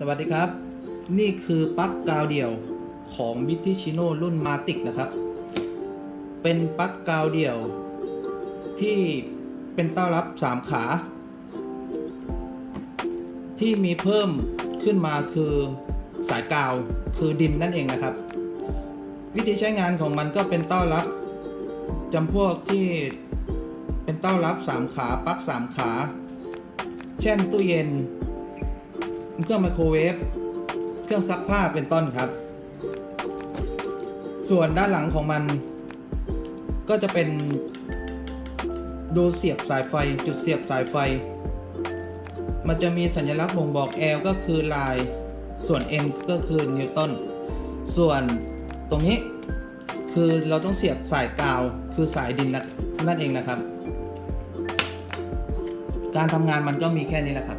สวัสดีครับ นี่คือปลั๊กกาวเดี่ยวของ b i t i c h i n o รุ่นมาติกนะครับ เป็นปลั๊กกาวเดี่ยว ที่เป็นเต้ารับ 3 ขา ที่มีเพิ่มขึ้นมาคือสายกาวคือดินนั่นเองนะครับ วิธีใช้งานของมันก็เป็นเต้ารับจำพวกที่เป็นเต้ารับ 3 ขาปลั๊ก3 ขา เช่นตู้เย็น เครื่องไมโครเวฟ เครื่องซักผ้าเป็นต้นครับ ส่วนด้านหลังของมัน ก็จะเป็นดูเสียบสายไฟ จุดเสียบสายไฟ มันจะมีสัญลักษณ์บ่งบอก L ก็คือลาย ส่วน N ก็คือนิวตัน ส่วนตรงนี้คือเราต้องเสียบสายกาว คือสายดินนะนั่นเองนะครับ การทำงานมันก็มีแค่นี้แหละครับ